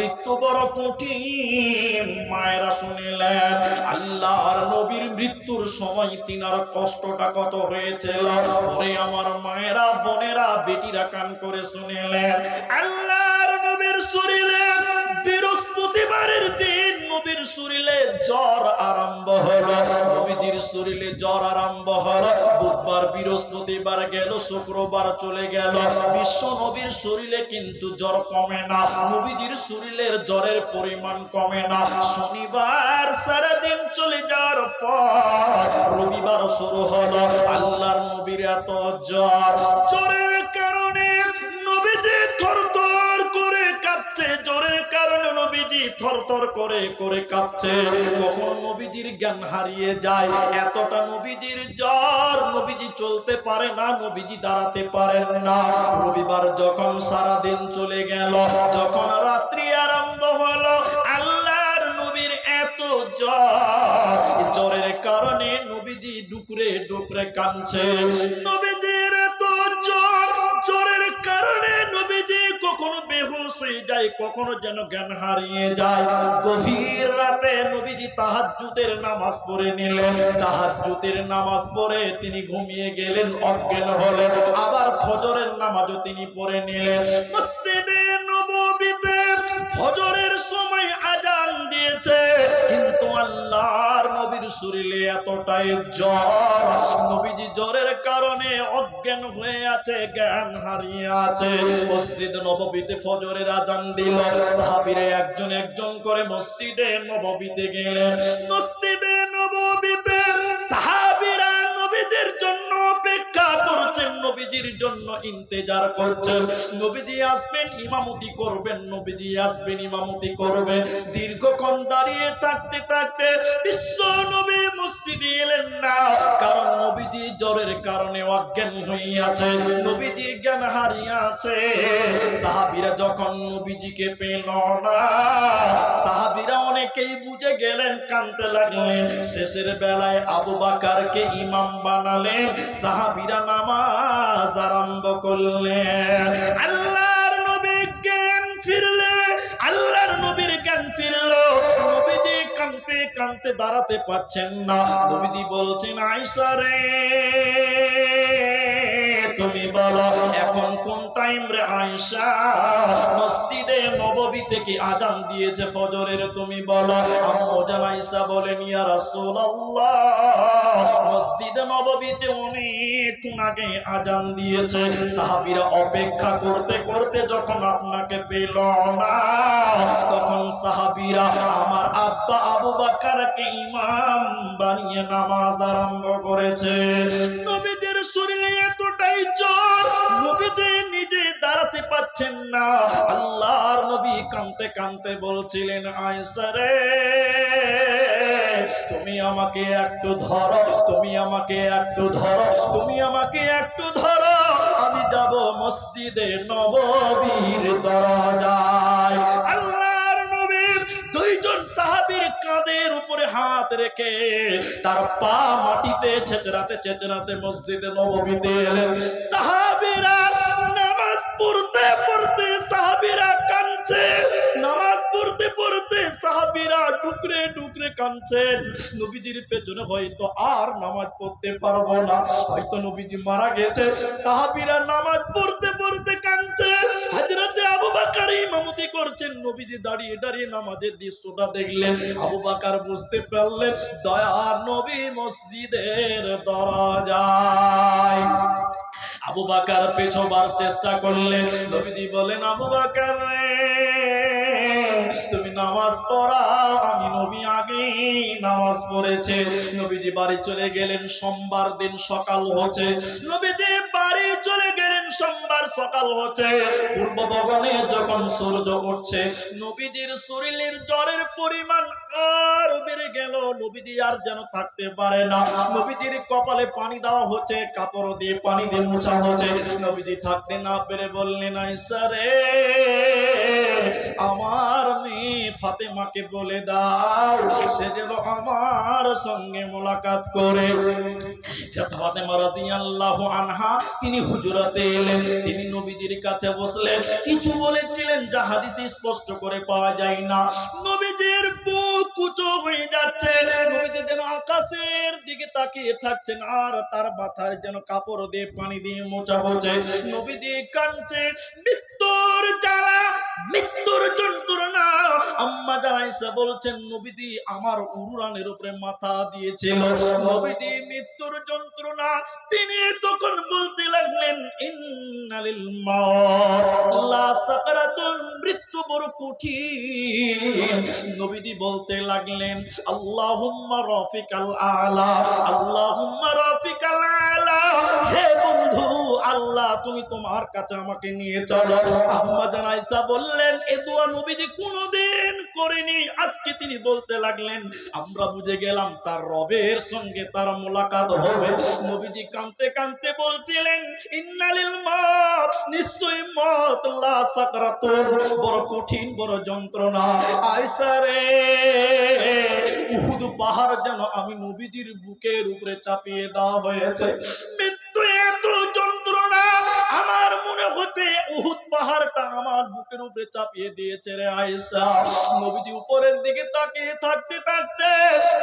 মৃত্যু বড় কঠিন। মায়েরা শুনিলেন, আল্লাহর নবীর মৃত্যুর সময় তিনার কষ্টটা কত হয়েছিল? ওরে আমার মায়েরা, বোনেরা, বেটিরা কান করে শুনিলেন, আল্লাহর নবীর শরীরে বৃহস্পতিবারের দিন নবীর শরীরে জ্বর আরম্ভ হলো। নবীজির শরীরে জ্বর আরম্ভ হলো। বুধবার, বৃহস্পতিবার গেল, শুক্রবার চলে গেল। বিশ্ব নবীর শরীরে কিন্তু জ্বর কমে না। নবীজির শরীরের জ্বরের পরিমাণ কমে না। শনিবার সারাদিন চলে যাওয়ার পর রবিবার শুরু হলো। আল্লাহর নবীর এত জ্বর। জ্বরের জ্বরের কারণে নবীজি থরথর করে করে কাঁপছে কখনো নবীজির জ্ঞান হারিয়ে যায়। এতটা নবীজির জ্বর নবীজি চলতে পারে না, নবীজি দাঁড়াতে পারেন না। রবিবার যখন সারা দিন চলে গেল, যখন রাত্রি আরম্ভ হলো, আল্লাহর নবীর এত জ্বর জ্বরের কারণে নবীজি ডুকরে ডুকরে কাঁদছে। নবীজির এত জ্বর, জ্বরের কারণে নবীজি কখনো যায়, কখনো যেন জ্ঞান হারিয়ে যায়। গভীর রাতে নবীজি নামাজ পড়ে নিলেন। তাহাজ্জুদের নামাজ পড়ে তিনি ঘুমিয়ে গেলেন, অজ্ঞান হলেন। আবার ফজরের নামাজও তিনি পড়ে নিলেন। মসজিদে নববীতে ফজরের সময় এতটাই জ্বর। নবীজি জ্বরের কারণে অজ্ঞান হয়ে আছে, জ্ঞান হারিয়ে আছে। মসজিদ নববীতে ফজরের আজান দিল। সাহাবীরে একজন একজন করে মসজিদে নববীতে গেলেন। মসজিদে নববীতে সাহাবীরা নবীজির জন্য অপেক্ষা করছেন, নবীজির জন্য ইন্তেজার করছেন। নবীজি আসবেন, ইমামতি করবেন, নবীজি আসবেন, ইমামতি করবেন। দীর্ঘক্ষণ দাঁড়িয়ে থাকতে থাকতে বিশ্ব নবী এলেন না। কারণ নবীজি জ্বরের কারণে অজ্ঞান আছে নবীজি জ্ঞান হারিয়ে আছে সাহাবীরা যখন নবীজিকে পেল না, সাহাবীরা অনেকেই বুঝে গেলেন, কানতে লাগলেন। শেষের বেলায় আবু বাকারকে ইমাম বানালেন, সাহাবিরা নামাজ আরম্ভ করলেন। আল্লাহর নবী জ্ঞান ফিরলে, আল্লাহর নবীর জ্ঞান ফিরলো। নবীজি কানতে কানতে দাঁড়াতে পারছেন না। বলছেন আয়সা রে। তুমি বলো, এখন কোন টাইম রে আয়সা মসজিদে নববী থেকে আজান দিয়েছে ফজরের, তুমি বলো, আম্মু জান আয়সা বলেন, ইয়া রাসূলুল্লাহ, মসজিদে নববীতে অনেক আগে আজান দিয়েছে। সাহাবীরা অপেক্ষা করতে করতে যখন আপনাকে পেল না, তখন সাহাবীরা আমার আব্বা আবু বাকারকে ইমাম বানিয়ে নামাজ আরম্ভ করেছে। নবীদের এতটাই জ্বর নবীজি নিজে দাঁড়াতে পাচ্ছেন না। আল্লাহর নবী কানতে কানতে বলছিলেন আয়সা রে, তুমি আমাকে একটু ধরো, তুমি আমাকে একটু ধরো, তুমি আমাকে একটু ধরো। আমি যাব মসজিদে নববীর দরজায়। সাহাবীর কাঁধের উপরে হাত রেখে তার পা মাটিতে ছেচরাতে ছেচরাতে মসজিদে নবমীতে এলেন। সাহাবিরা নামাজ পড়তে পড়তে সাহাবিরা কাঁদছে। পড়তে পড়তে সাহাবীরা ডুকরে ডুকরে কাঁদছেন। নবীজির পেছনে হয়তো আর নামাজ পড়তে পারব না। হয়তো নবীজি মারা গেছে। সাহাবীরা নামাজ পড়তে পড়তে কাঁদছে হযরতে আবু বকর ইমামতি করছেন। নবীজি দাঁড়িয়ে দাঁড়িয়ে নামাজের দৃশ্যটা দেখলেন। আবু বকর বুঝতে পারলেন দয়ার নবী মসজিদের দরজায়। আবু বাকার পেছবার চেষ্টা করলেন। নবীজি বলেন আবু বাকার রে, নামাজ পড়া, আমি নবী আগে নামাজ পড়েছে। নবীজি বাড়ি চলে গেলেন, সোমবার দিন সকাল হচ্ছে। নবীজি বাড়ি চলে গেলেন, সোমবার সকাল হচ্ছে। পূর্ব ভবনে যখন সূর্য উঠছে, নবীজির শরীরের জ্বরের পরিমাণ আর বেড়ে গেল। নবীজি আর যেন থাকতে পারে না। নবীজির কপালে পানি দেওয়া হচ্ছে, কাপড় দিয়ে পানি দিয়ে মোছা হচ্ছে। নবীজি থাকতে না পেরে বললেন আইসা রে। আমার মেয়ে ফাতেমাকে বলে দাও, সে যেন আমার সঙ্গে মোলাকাত করে। তিনি কাছে বসলেন, কিছু বলেছিলেন যা হাদিসে স্পষ্ট করে পাওয়া যায় না। নবীজির কুচো হয়ে যাচ্ছে। নবীজি যেন আকাশের দিকে তাকিয়ে থাকছেন আর তার মাথার যেন কাপড় দিয়ে পানি দিয়ে মোচা হচ্ছে। নবীজি মৃত্যুর মৃত্যুর যন্ত্রণা। আম্মা বলছেন আমার উরুরানের উপরে মাথা দিয়েছিল। নবীজি, মৃত্যুর যন্ত্রণা। তিনি তখন বলতে লাগলেন, ইন্নালিল মাউত লা সাকরাতুন মৃত্যু বড় কঠিন। নবীজি বলতে লাগলেন, আল্লাহুম্মা রাফিকাল আলা, আল্লাহুম্মা রাফিকাল আলা। হে বন্ধু, আল্লাহ, তুমি তোমার কাছে আমাকে নিয়ে চলো। আম্মা জানাইসা বললেন, এ দোয়া নবীজি কোনোদিন করেনি। আজকে তিনি বলতে লাগলেন, আমরা বুঝে গেলাম তার রবের সঙ্গে তার মোলাকাত হবে। নবীজি কানতে কানতে বলছিলেন, ইন্নালিল মত, নিশ্চয়ই মত লা সাকরাতুন, বড় কঠিন, বড় যন্ত্রণা। আয়সা রে উহুদ পাহাড় যেন আমি নবীজির বুকের উপরে চাপিয়ে দেওয়া হয়েছে। আমার মনে হচ্ছে উহুদ পাহাড়টা আমার বুকের উপরে চাপিয়ে দিয়েছে রে আয়েশা। নবীজি উপরের দিকে তাকিয়ে থাকতে থাকতে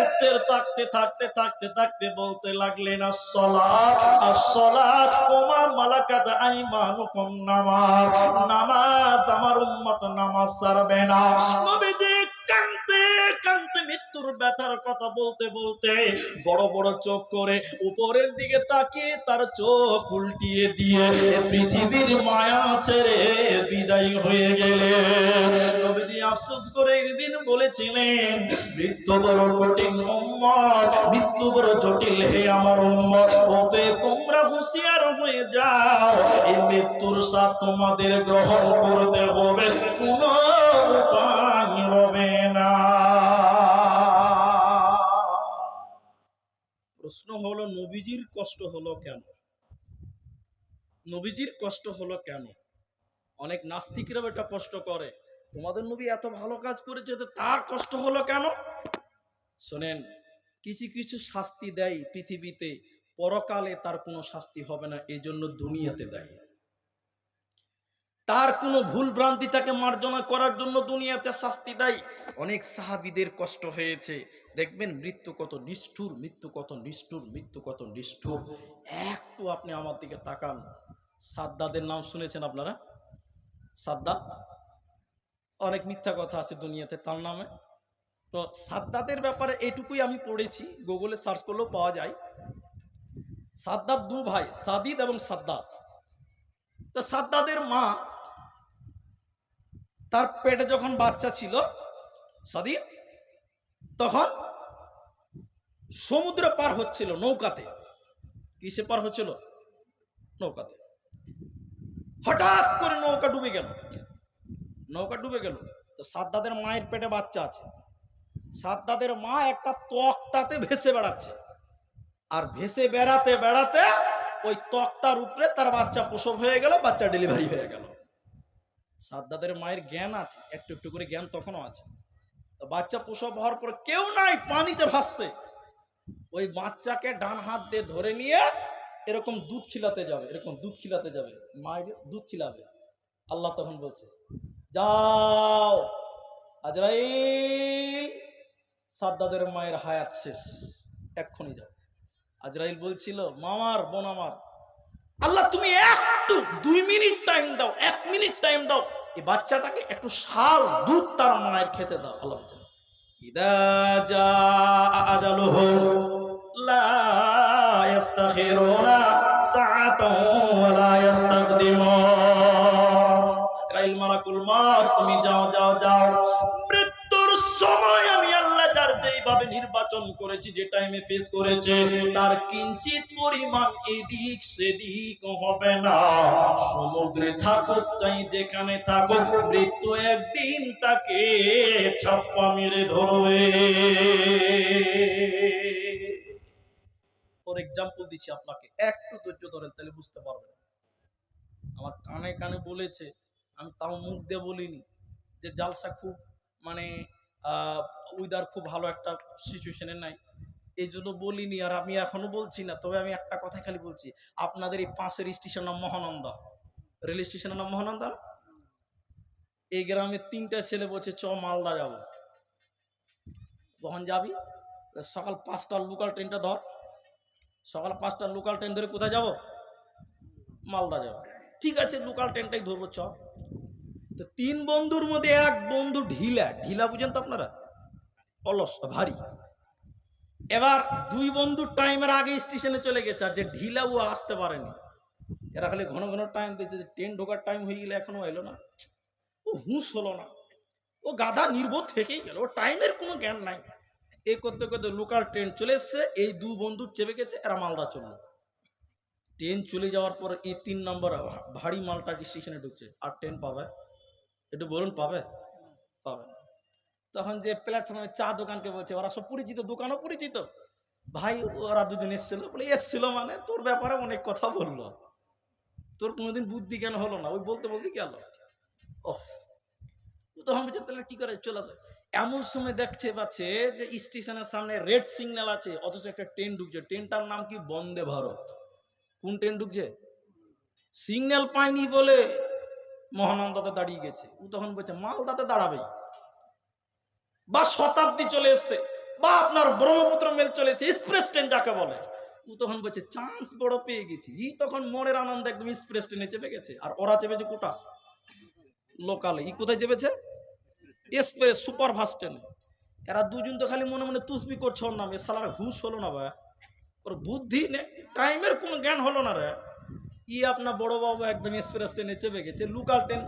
উঠতে থাকতে থাকতে থাকতে থাকতে বলতে লাগলেন, আসসালাত আসসালাত, ওমা মালাকাত আইমানুকুম নামাজ। নামাজ আমার উম্মত নামাজ ছাড়বে না। নবীজি মৃত্যুর ব্যথার কথা বলতে বলতে বড় বড় চোখ করে উপরের দিকে তাকিয়ে তার চোখ উল্টিয়ে দিয়ে পৃথিবীর মায়া ছেড়ে বিদায় হয়ে গেলে আফসোস করে একদিন বলেছিলেন, মৃত্যু বড় কঠিন মৃত্যু বড় জটিল হে আমার ওতে তোমরা হুঁশিয়ার হয়ে যাও, এই মৃত্যুর সাথ তোমাদের গ্রহণ করতে হবে, কোনো উপায় হবে না। প্রশ্ন হলো, নবীজির কষ্ট হলো কেন? নবীজির কষ্ট হলো কেন? অনেক নাস্তিকরা এটা কষ্ট করে, তোমাদের নবী এত ভালো কাজ করেছে তো তার কষ্ট হলো কেন? শোনেন, কিছু কিছু শাস্তি দেয় পৃথিবীতে, পরকালে তার কোনো শাস্তি হবে না এই জন্য দুনিয়াতে দেয়। তার কোনো ভুল ভ্রান্তি তাকে মার্জনা করার জন্য দুনিয়াতে শাস্তি দেয়। অনেক সাহাবিদের কষ্ট হয়েছে দেখবেন মৃত্যু কত নিষ্ঠুর, মৃত্যু কত নিষ্ঠুর, মৃত্যু কত নিষ্ঠুর। একটু আপনি আমার দিকে তাকান। সাদ্দাদের নাম শুনেছেন আপনারা? সাদ্দাদ অনেক মিথ্যা কথা আছে দুনিয়াতে তার নামে। তো সাদ্দাদের ব্যাপারে এটুকুই আমি পড়েছি, গুগলে সার্চ করলেও পাওয়া যায়। সাদ্দাদ দু ভাই, সাদিদ এবং সাদ্দাদ তো সাদ্দাদের মা তার পেটে যখন বাচ্চা ছিল, সাদিদ তখন সমুদ্র পার হচ্ছিল নৌকাতে। কিসে পার হচ্ছিল? নৌকাতে। হঠাৎ করে নৌকা ডুবে গেল। নৌকা ডুবে গেল। তো সাদ্দাদের মায়ের পেটে বাচ্চা আছে। সাদ্দাদের মা একটা তক্তাতে ভেসে বেড়াচ্ছে। আর ভেসে বেড়াতে বেড়াতে ওই তক্তার উপরে তার বাচ্চা প্রসব হয়ে গেল, বাচ্চা ডেলিভারি হয়ে গেল। সাদ্দাদের মায়ের জ্ঞান আছে, একটু একটু করে জ্ঞান তখনও আছে। বাচ্চা প্রসব হওয়ার পর কেউ নাই, পানিতে ভাসছে। ওই বাচ্চাকে ডান হাত দিয়ে ধরে নিয়ে এরকম দুধ খিলাতে যাবে, এরকম দুধ খিলাতে যাবে, মায়ের দুধ খিলাবে। আল্লাহ তখন বলছে, যাও, আজরাইল, সাদ্দাদের মায়ের হায়াত শেষ, এক্ষুনি যাও। আজরাইল বলছিল, মামার, বোন আমার, আল্লাহ তুমি একটু, দুই মিনিট টাইম দাও, এক মিনিট টাইম দাও এই বাচ্চাটাকে একটু সার, দুধ তার মায়ের খেতে দাও, আল্লাহ বলছেন, ইদা যা তুমি যাও যাও যাও। মৃত্যুর সময় যেইভাবে নির্বাচন করেছি, যে টাইমে ফেস করেছে, তার কিঞ্চিত পরিমাণ এদিক সেদিক হবে না। সমুদ্রে থাকুক, চাই যেখানে থাকুক, মৃত্যু একদিন তাকে ছাপ্পা মেরে ধরবে। ফর এক্সাম্পল দিচ্ছি আপনাকে, একটু ধৈর্য ধরেন, তাহলে বুঝতে পারবেন। আমার কানে কানে বলেছে, আমি তাও মুখ দিয়ে বলিনি, যে জালসা খুব মানে উইদার খুব ভালো একটা সিচুয়েশনে নাই। এই জন্য বলিনি আর আমি এখনও বলছি না, তবে আমি একটা কথা খালি বলছি। আপনাদের এই পাশের স্টেশন নাম মহানন্দা। রেল স্টেশনের নাম মহানন্দা? এই গ্রামে তিনটা ছেলে বলছে, চ, মালদা যাব। কখন যাবি? সকাল পাঁচটার লোকাল ট্রেনটা ধর। সকাল পাঁচটার লোকাল ট্রেন ধরে কোথায় যাব? মালদা যাব। ঠিক আছে লোকাল ট্রেনটাই ধরবো, চ। তো তিন বন্ধুর মধ্যে এক বন্ধু ঢিলা ঢিলা বুঝেন তো আপনারা? অলস, ভারী। এবার দুই বন্ধু টাইমের আগে স্টেশনে চলে গেছে, আর যে ঢিলা ও আসতে পারেনি। এরা খালি ঘন ঘন টাইম দিচ্ছে, যে ট্রেন ঢোকার টাইম হয়ে গেলে এখনও এলো না। ও হুঁশ হলো না। ও গাধা নির্বোধ থেকেই গেল। ও টাইমের কোনো জ্ঞান নাই। এই করতে করতে লোকাল ট্রেন চলে এসছে, এই দু বন্ধু চেপে গেছে, এরা মালদা চলল ট্রেন চলে যাওয়ার পর এই তিন নম্বর ভারী মালটা স্টেশনে ঢুকছে, আর ট্রেন পাবে। একটু বলুন, পাবে? পাবে। তখন যে প্ল্যাটফর্মে চা দোকানকে বলছে, ওরা সব পরিচিত, দোকানও পরিচিত। ভাই, ওরা দুজন এসেছিল। বলে, এসছিল মানে? তোর ব্যাপারে অনেক কথা বলল। তোর কোনোদিন বুদ্ধি কেন হলো না। ওই বলতে বলতে গেল। ও তখন বলছে, তাহলে কি করে? চলে যায় এমন সময় দেখছে পাচ্ছে যে স্টেশনের সামনে রেড সিগন্যাল আছে, অথচ একটা ট্রেন ঢুকছে। ট্রেনটার নাম কি? বন্দে ভারত। কোন ট্রেন ঢুকছে? সিগন্যাল পায়নি বলে। মহানন্দাতে দাঁড়িয়ে গেছে। ও তখন বলছে মালদাতে দাঁড়াবে। বা শতাব্দী চলে এসছে, বা আপনার ব্রহ্মপুত্র মেল চলে এক্সপ্রেস ট্রেন যাকে বলে। ও তখন বলছে চান্স বড় পেয়ে গেছি। ই তখন মনের আনন্দ একদম এক্সপ্রেস ট্রেনে চেপে গেছে। আর ওরা চেপেছে কোটা? লোকালে। ই কোথায় চেপেছে? এক্সপ্রেস সুপার ফাস্ট ট্রেনে এরা দুজন তো খালি মনে মনে তুসবি করছে ওর নামে। সালার হুঁশ হলো না ভাই। ওর বুদ্ধি টাইমের কোনো জ্ঞান হলো না রে। ই আপনার বড় বাবু একদম এক্সপ্রেস ট্রেনে চেপে গেছে লোকাল ট্রেন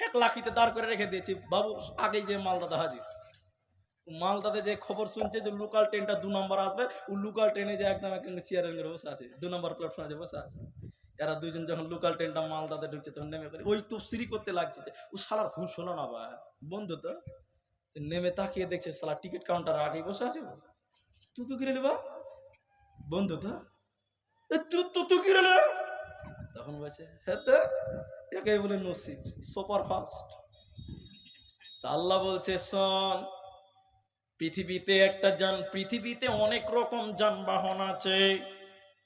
এক লাখিতে দাঁড় করে রেখে দিয়েছি। বাবু, আগেই যে মালদাতে হাজির। মালদাতে যে খবর শুনছে যে লোকাল ট্রেনটা দু নম্বর আসবে, ও লোকাল ট্রেনে যে একদম একদম চেয়ারের করে বসে আছে, দু নম্বর প্ল্যাটফর্মে বসে আছে। এরা দুজন যখন লোকাল ট্রেনটা মালদাতে ঢুকছে, তখন নেমে পড়ে। ওই তুফসিরি করতে লাগছে যে, ও শালার হুঁশ হলো না বা বন্ধু তো নেমে তাকিয়ে দেখছে, শালা টিকিট কাউন্টার আগেই বসে আছে তুই কি কিনে নেবা বন্ধু তো? তুই তুই তুই কি রে? তখন বলছে হ্যাঁ তো একে বলে নসিব সুপার ফাস্ট আল্লাহ বলছে, শোন, পৃথিবীতে একটা যান, পৃথিবীতে অনেক রকম যানবাহন আছে।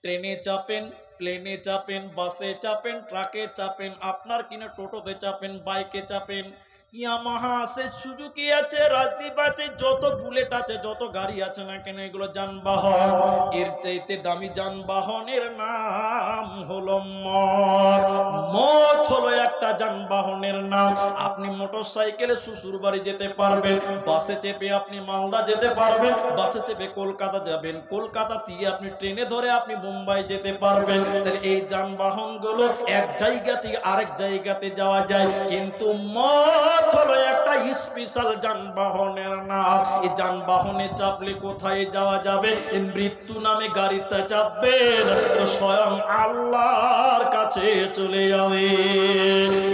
ট্রেনে চাপেন প্লেনে চাপেন, বাসে চাপেন, ট্রাকে চাপেন, আপনার কিনা টোটোতে চাপেন, বাইকে চাপেন। ইয়ামাহা আছে, সুজুকি আছে, রাজদীপ আছে, যত বুলেট আছে, যত গাড়ি আছে না কেন এগুলো যানবাহন। এর চাইতে দামি যানবাহনের নাম হলো মদ। মদ হলো একটা যানবাহনের নাম। আপনি মোটর সাইকেলে শ্বশুর বাড়ি যেতে পারবেন, বাসে চেপে আপনি মালদা যেতে পারবেন, বাসে চেপে কলকাতা যাবেন। কলকাতা থেকে আপনি ট্রেনে ধরে আপনি মুম্বাই যেতে পারবেন। তাহলে এই যানবাহনগুলো এক জায়গা থেকে আরেক জায়গাতে যাওয়া যায়। কিন্তু মদ হলো একটা স্পেশাল যানবাহনের নাম। এই যানবাহনে চাপলে কোথায় যাওয়া যাবে? মৃত্যু নামে গাড়িতে চাপবেন, তো স্বয়ং আল্লাহর কাছে চলে যাবে।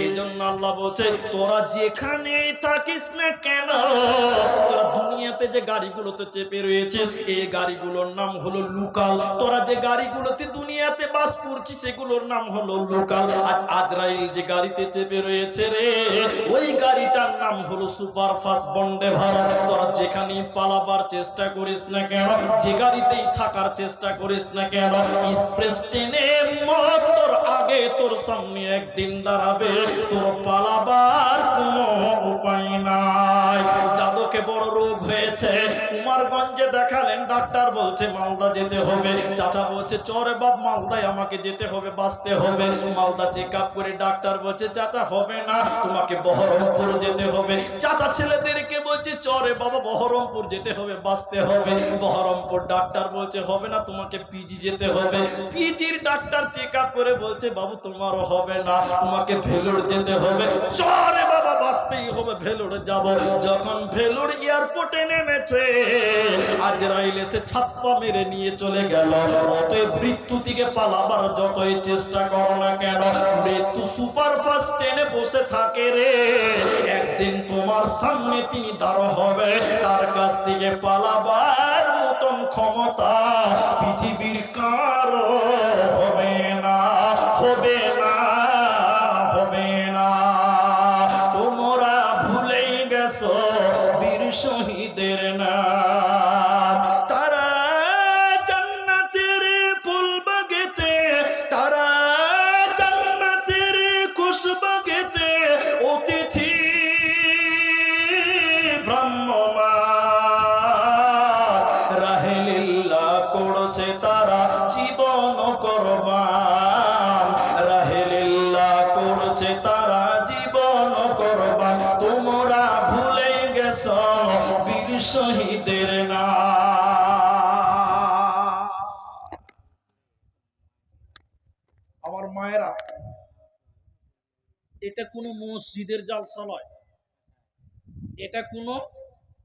এই জন্য আল্লাহ বলছে, তোরা যেখানে থাকিস না কেন, তোরা দুনিয়াতে যে গাড়িগুলোতে চেপে রয়েছিস, এই গাড়িগুলোর নাম হলো লোকাল। তোরা যে গাড়িগুলোতে দুনিয়াতে বাস করছিস, সেগুলোর নাম হলো লোকাল। আজ আজরাইল যে গাড়িতে চেপে রয়েছে রে, ওই গাড়িটার নাম হলো সুপার ফাস্ট বন্ডে তোরা যেখানেই পালাবার চেষ্টা করিস না কেন, যে গাড়িতেই থাকার চেষ্টা করিস না কেন এক্সপ্রেস ট্রেনে মত তোর আগে, তোর সামনে একদিন দাঁড়াবে তোর পালাবার কোনো উপায় নাই। দাদুকে বড় রোগ হয়েছে। কুমারগঞ্জে দেখালেন, ডাক্তার বলছে, মালদা যেতে হবে। চাচা বলছে, চরে বাপ, মালদায় আমাকে যেতে হবে, বাঁচতে হবে। মালদা চেক আপ করে ডাক্তার বলছে, চাচা, হবে না, তোমাকে বহরমপুর যেতে হবে। চাচা ছেলেদেরকে বলছে, চরে বাবা, বহরমপুর যেতে হবে, বাঁচতে হবে। বহরমপুর ডাক্তার বলছে, হবে না, তোমাকে পিজি যেতে হবে। পিজির ডাক্তার চেক আপ করে বলছে, বাবু, তোমারও হবে না, তোমাকে ভেলোর যেতে হবে। চরে বাবা, বাঁচতেই হবে, ভেলোর যাব। যখন ভেলোর এয়ারপোর্টে নেমেছে। আজরাইল এসে ছাপ্পা মেরে নিয়ে চলে গেল। অতএব মৃত্যু থেকে পালাবার যতই চেষ্টা করো না কেন, মৃত্যু সুপার ফাস্ট ট্রেনে বসে থাকে রে। একদিন তোমার সামনে তিনি দাঁড় হবে, তার কাছ থেকে পালাবার মতন ক্ষমতা পৃথিবীর কারও হবে না, হবে এটা কোনো মসজিদের জালসা নয়। এটা কোনো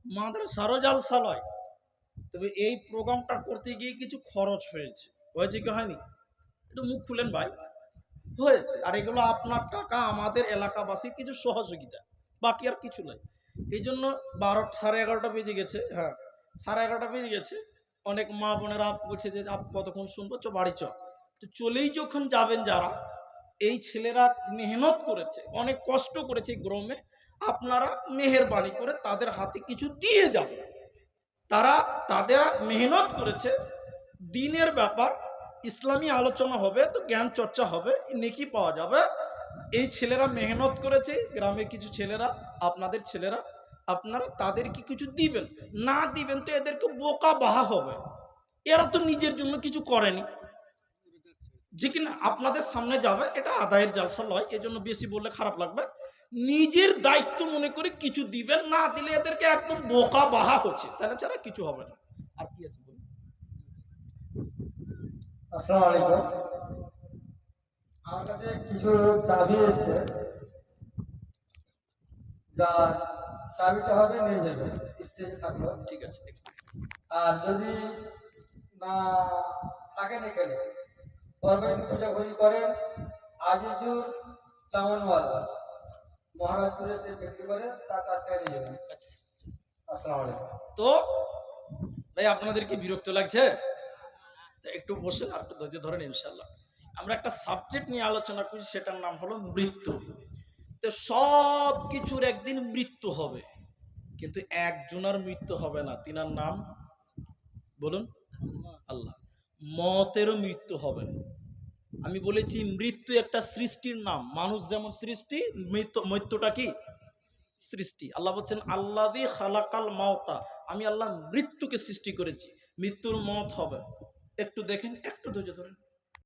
মাদ্রাসারও জালসা নয়। তবে এই প্রোগ্রামটা করতে গিয়ে কিছু খরচ হয়েছে। হয়েছে কি হয়নি? একটু মুখ খুলেন ভাই। হয়েছে। আর এগুলো আপনার টাকা, আমাদের এলাকাবাসীর কিছু সহযোগিতা। বাকি আর কিছু নয় এই জন্য বারো, সাড়ে এগারোটা বেজে গেছে। হ্যাঁ সাড়ে এগারোটা বেজে গেছে। অনেক মা বোনেরা বলছে যে, আপ কতক্ষণ শুনব? চ, বাড়ি চ। তো চলেই যখন যাবেন যারা এই ছেলেরা মেহনত করেছে, অনেক কষ্ট করেছে গ্রামে। আপনারা মেহেরবানি করে তাদের হাতে কিছু দিয়ে যাবেন তারা, তাদের মেহনত করেছে। দিনের ব্যাপার, ইসলামী আলোচনা হবে, তো জ্ঞান চর্চা হবে, নেকি পাওয়া যাবে। এই ছেলেরা মেহনত করেছে গ্রামে কিছু ছেলেরা, আপনাদের ছেলেরা, আপনারা তাদেরকে কিছু দিবেন? না দিবেন তো এদেরকে বোকা বাহা হবে। এরা তো নিজের জন্য কিছু করেনি। যে কিনা আপনাদের সামনে যাবে এটা আদায়ের জালসা লয় এজন্য বেশি বললে খারাপ লাগবে। নিজের দায়িত্ব মনে করে কিছু দিবেন না দিলে এদেরকে একদম বোকা বাহা হচ্ছে। তাহলে ছাড়া কিছু হবে না। আর কি আছে বলুন? আসসালামু আলাইকুম। আমার কাছে কিছু চাবি এসছে। যা চাবিটা হবে নিয়ে যাবে স্টেজে থাকল। ঠিক আছে আর যদি না থাকেন এখানে পরবর্তী পূজা পুজি করেন আজিজুর চামনওয়ালা মহারাজপুরে সে বিক্রি করে তার কাছ থেকে নিয়ে যাবেন। আসসালামু আলাইকুম। তো ভাই আপনাদের কি বিরক্ত লাগছে? একটু বসেন আর একটু ধৈর্য ধরেন ইনশাল্লাহ আমরা একটা সাবজেক্ট নিয়ে আলোচনা করছি সেটার নাম হলো মৃত্যু। তো সব কিছুর একদিন মৃত্যু হবে কিন্তু একজনের মৃত্যু হবে না। তিনার নাম বলুন। আল্লাহ। মতেরও মৃত্যু হবে আমি বলেছি মৃত্যু একটা সৃষ্টির নাম। মানুষ যেমন সৃষ্টি, মৃত্যু, মৃত্যুটা কি? সৃষ্টি। আল্লাহ বলছেন আল্লাহ খালাকাল মাওতা আমি আল্লাহ মৃত্যুকে সৃষ্টি করেছি। মৃত্যুর মত হবে। একটু দেখেন, একটু ধৈর্য ধরেন।